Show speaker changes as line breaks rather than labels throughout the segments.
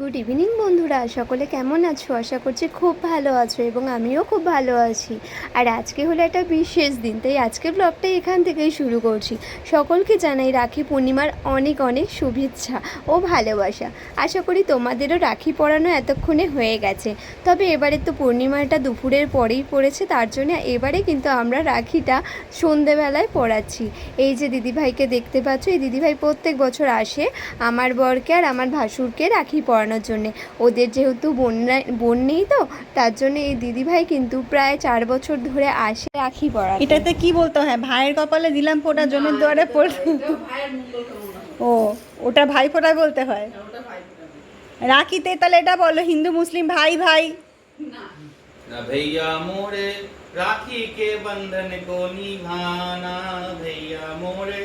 Good evening বন্ধুরা। সকলে কেমন আছো? আশা করছি খুব ভালো আছো এবং আমিও খুব ভালো আছি। আর আজকে হলো একটা বিশেষ দিন, তাই আজকে ব্লগটা এখান থেকেই শুরু করছি। সকলকে জানাই রাখি পূর্ণিমার অনেক অনেক শুভেচ্ছা ও ভালোবাসা। আশা করি তোমাদেরও রাখি পরানো এতক্ষণে হয়ে গেছে। তবে এবারে তো পূর্ণিমাটা দুপুরের পরেই পড়েছে, তার জন্য এবারে কিন্তু আমরা রাখিটা সন্ধেবেলায় পড়াচ্ছি। এই যে দিদিভাইকে দেখতে পাচ্ছ, এই দিদিভাই প্রত্যেক বছর আসে। আমার বরকে আর আমার ভাসুরকে রাখি পরানোর জন্যে ওদের যেহেতু বোন নাই- বোন নেই তো তার জন্য এই দিদিভাই কিন্তু প্রায় চার বছর ধরে আসে রাখি পরা
এটাতে কি বলতে হয় ভাইয়ের কপালে দিলাম ফোটা জমির দুয়ারে পড়ল ও ওটা ভাই ফোটা বলতে হয় রাখিতে তাহলে এটা বলো হিন্দু মুসলিম ভাই ভাই
न भैया मोरे राखी के बंधन को निभाना भैया मोरे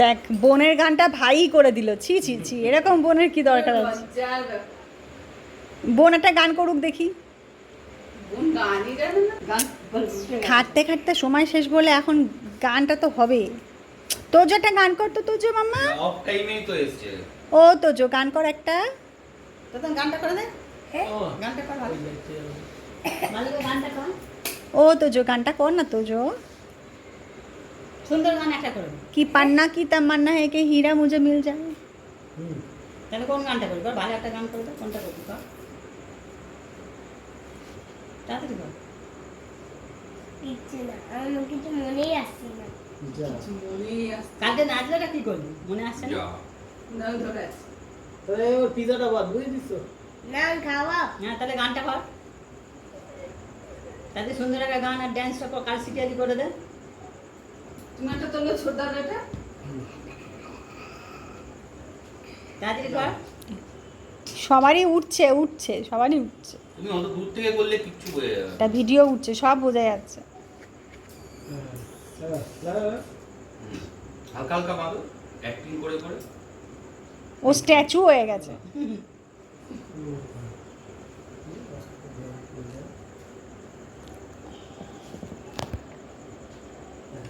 দেখ বোনের গানটা ভাই করে দিল। ছি ছি ছি এরকম বোনের কি দরকার আছে? বোন একটা গান করুক দেখি। খাটতে খাটতে সময় শেষ বলে এখন গানটা তো হবে। তোজো একটা গান করতো তোজো মাম্মা
অফ টাইমেই তো এসছে।
ও তোজো গান কর একটা। গানটা করে দে। গানটা কর। ও তোজো গানটা কর না তোজো।
সুন্দর গান একটা করবে
কি পান্না কি তামান্না হে কে হীরা মুঝে মিল যায়।
তাহলে কোন গানটা করবি? ভালো একটা গান করবে কোনটা করবি কর? তাড়াতাড়ি কর।
আসছে না।
কালকে নাচলেটা কি করবি মনে আসছে না?
খাওয়া
হ্যাঁ তাহলে গানটা কর। তাতে সুন্দর একটা গান আর ড্যান্সটা কর কাল সিটিয়ারি করে দে। তোলো এটা।
সবারই উঠছে উঠছে সবারই উঠছে।
তুমি অত দূর থেকে করলে কিচ্ছু বোঝা যাবে না।
একটা ভিডিও উঠছে সব বোঝা যাচ্ছে।
হালকা হালকা বাঁধো অ্যাক্টিং করে করে।
ও স্ট্যাচু হয়ে গেছে।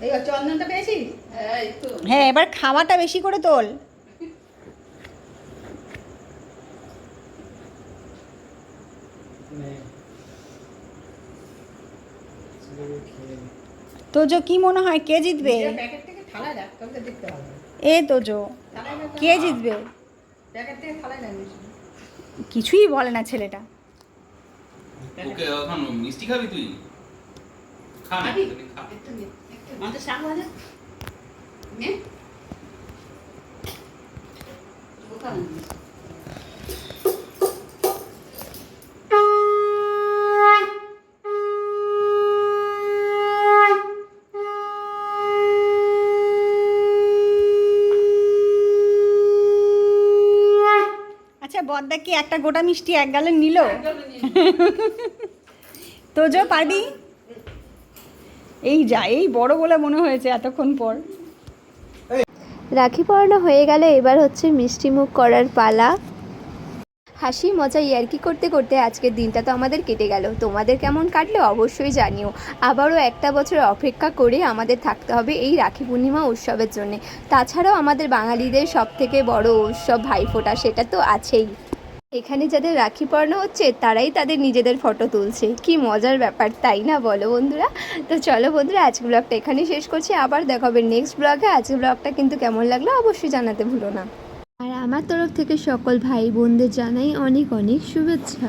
এই চন্দনটা পেয়েছিস?
হ্যাঁ এবার খাওয়াটা বেশি করে তোল। তোজো কি মনে হয় কে জিতবে? এ তোজো কে জিতবে? কিছুই বলে না ছেলেটা।
ওকে এখন মিষ্টি খাবি তুই?
আমাদের শাক ভাজা নে।
আচ্ছা বদ্দা কি একটা গোটা মিষ্টি এক গালে নিল। তোজো পারবি? এই যা, এই বড় বলে মনে হয়েছে এতক্ষণ পর।
রাখি পরানো হয়ে গেলে এবার হচ্ছে মিষ্টি মুখ করার পালা। হাসি, মজা ইয়ার্কি করতে করতে আজকের দিনটা তো আমাদের কেটে গেল। তোমাদের কেমন কাটলে অবশ্যই জানিও। আবারও একটা বছর অপেক্ষা করে আমাদের থাকতে হবে এই রাখি পূর্ণিমা উৎসবের জন্যে। তাছাড়াও আমাদের বাঙালিদের সব থেকে বড় উৎসব ভাইফোঁটা, সেটা তো আছেই। এখানে যাদের রাখি পরানো হচ্ছে, তারাই তাদের নিজেদের ফটো তুলছে। কি মজার ব্যাপার, তাই না বলো বন্ধুরা? তো চলো বন্ধুরা আজকে ব্লগটা এখানেই শেষ করছি। আবার দেখা হবে নেক্সট ব্লগে আজকে ব্লগটা কিন্তু কেমন লাগল অবশ্যই জানাতে ভুলো না। আর আমার তরফ থেকে সকল ভাই বোনদের জানাই অনেক অনেক শুভেচ্ছা।